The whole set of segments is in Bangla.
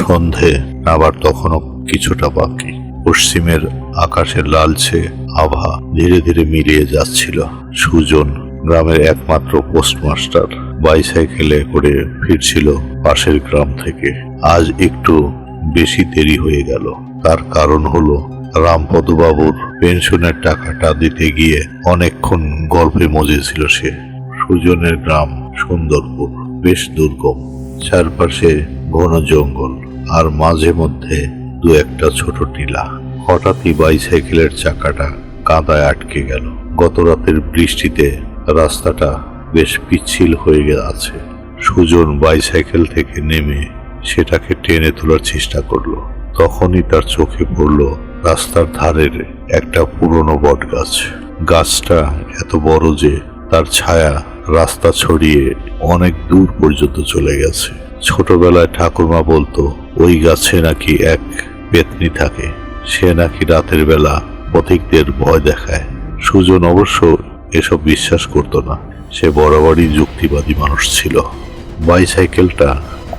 সন্ধে, আবার তখনও কিছুটা বাকি। পশ্চিমের আকাশের লালচে আভা ধীরে ধীরে মিলিয়ে যাচ্ছিল। সুজন, গ্রামের একমাত্র পোস্টমাস্টার, বাইসাইকেলে করে ফিরছিল পাশের গ্রাম থেকে। আজ একটু বেশি দেরি হয়ে গেল। তার কারণ হলো, রামপদবাবুর পেনশনের টাকাটা দিতে গিয়ে অনেকক্ষণ গল্পে মজেছিল সে। সুজনের গ্রাম সুন্দরপুর, বেশ দুর্গম। চারপাশে ঘন জঙ্গল। আর মাঝে মধ্যে দু একটা ছোট টিলা। হঠাৎই বাইসাইকেলের চাকাটা কাদায় আটকে গেল। গত রাতের বৃষ্টিতে রাস্তাটা বেশ পিচ্ছিল হয়ে আছে সুজন বাইসাইকেল থেকে নেমে সেটাকে টেনে তোলার চেষ্টা করল। তখনই তার চোখে পড়ল রাস্তার ধারের একটা পুরনো বট গাছ গাছটা এত বড় যে তার ছায়া রাস্তা ছড়িয়ে অনেক দূর পর্যন্ত চলে গেছে। ছোটবেলায় ঠাকুরমা বলতো, ওই গাছে নাকি এক পেতনি থাকে, সে নাকি রাতের বেলা পথিকদের ভয় দেখায়। সুজন অবশ্য এসব বিশ্বাস করতো না। সে বরাবরই যুক্তিবাদী মানুষ ছিল। বাইসাইকেলটা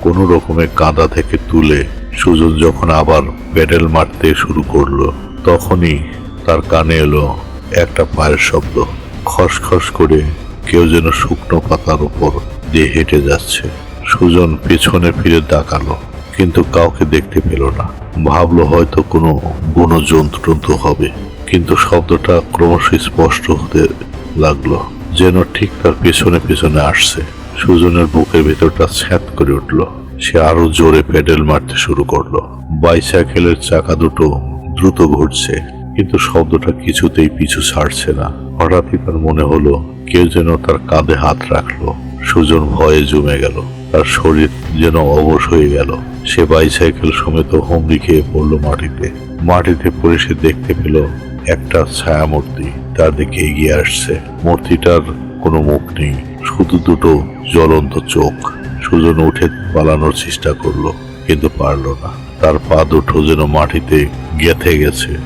কোনো রকমে কাঁদা থেকে তুলে সুজন যখন আবার প্যাডেল মারতে শুরু করল, তখনই তার কানে এলো একটা পায়ের শব্দ। খসখস করে কেউ যেন শুকনো পাতার উপর দিয়ে হেঁটে যাচ্ছে। সুজন পেছনে ফিরে তাকালো, কিন্তু কাউকে দেখতে পেল না। ভাবলো হয়তো কোনো বুনো জন্তু হবে, কিন্তু শব্দটা ক্রমশ স্পষ্ট হতে লাগল, যেন ঠিক তার পেছনে পেছনে আসছে। সুজনের বুকের ভেতরটা ছ্যাঁত করে উঠল। সে আরও জোরে প্যাডেল মারতে শুরু করল। বাইসাইকেলের চাকা দুটো দ্রুত ঘুরছে, কিন্তু শব্দটা কিছুতেই পিছু ছাড়ছে না। হঠাৎই তার মনে হলো, কেউ যেন তার কাঁধে হাত রাখল। সুজন ভয়ে জমে গেল। তার শরীর যেন অবশ হয়ে গেল। সে বাইসাইকেল সমেত হুমড়ি খেয়ে পড়ল মাটিতে। মাটিতে পড়ে সে দেখতে পেল একটা ছায়ামূর্তি তার দিকে এগিয়ে আসছে। মূর্তিটার কোনো মুখ নেই, শুধু দুটো জ্বলন্ত চোখ। সুজন উঠে পালানোর চেষ্টা করল, কিন্তু পারল না। তার পা দুটো যেন মাটিতে গেথে গেছে।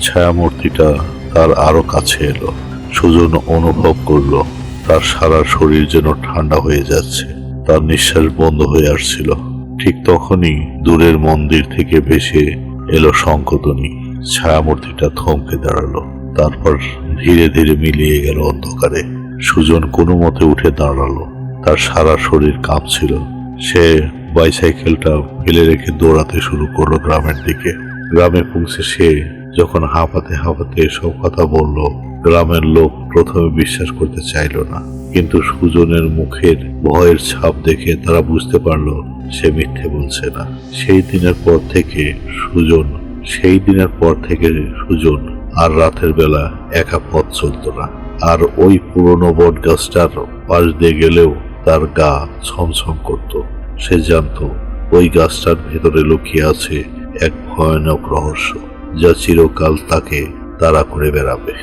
ছায়ামূর্তিটা তার আরও কাছে এলো। সুজন অনুভব করল, তার সারা শরীর যেন ঠান্ডা হয়ে যাচ্ছে। তার নিঃশ্বাস বন্ধ হয়ে আসছিল। ঠিক তখনই দূরের মন্দির থেকে ভেসে এলো শঙ্কতনী ছায়ামূর্তিটা থমকে দাঁড়াল। তারপর ধীরে ধীরে মিলিয়ে গেল অন্ধকারে। সুজন কোনো মতে উঠে দাঁড়াল। তার সারা শরীর কাঁপছিল। সে বাইসাইকেলটা ফেলে রেখে দৌড়াতে শুরু করল গ্রামের দিকে। গ্রামে পৌঁছে সে যখন হাঁপাতে হাঁপাতে এসব কথা বলল গ্রামের লোক প্রথমে বিশ্বাস করতে চাইল না, কিন্তু সুজনের মুখের ভয়ের ছাপ দেখে তারা বুঝতে পারল সে মিথ্যে বলছে না। সেই দিনের পর থেকে সুজন, সেই দিনের পর থেকে সুজন আর রাতের বেলা একা পথ চলত না। আর ওই পুরনো বট গাছটার পাশ দিয়ে গেলেও তার গা ছমছম করত। সে জানতো ওই গাছটার ভেতরে লুকিয়ে আছে এক ভয়ানক রহস্য, যা চিরকাল তাকে তাড়া করে বেড়াবে।